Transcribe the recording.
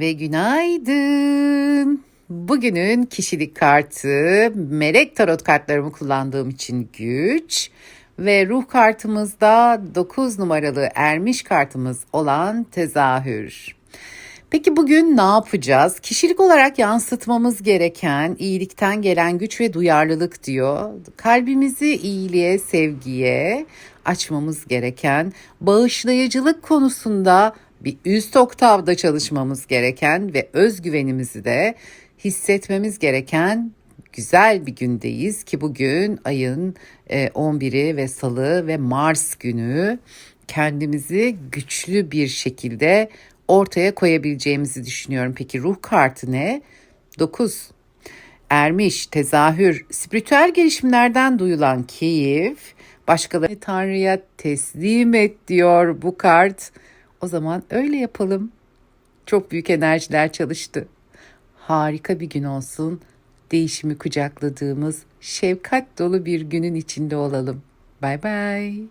Ve günaydın. Bugünün kişilik kartı melek tarot kartlarımı kullandığım için güç ve ruh kartımızda 9 numaralı ermiş kartımız olan tezahür. Peki bugün ne yapacağız? Kişilik olarak yansıtmamız gereken iyilikten gelen güç ve duyarlılık diyor. Kalbimizi iyiliğe, sevgiye açmamız gereken, bağışlayıcılık konusunda bir üst oktavda çalışmamız gereken ve özgüvenimizi de hissetmemiz gereken güzel bir gündeyiz ki bugün ayın e, 11'i ve salı ve Mars günü kendimizi güçlü bir şekilde ortaya koyabileceğimizi düşünüyorum. Peki ruh kartı ne? 9. Ermiş, tezahür, spiritüel gelişimlerden duyulan keyif, başkalarını Tanrı'ya teslim et diyor bu kart. O zaman öyle yapalım. Çok büyük enerjiler çalıştı. Harika bir gün olsun. Değişimi kucakladığımız şefkat dolu bir günün içinde olalım. Bay bay.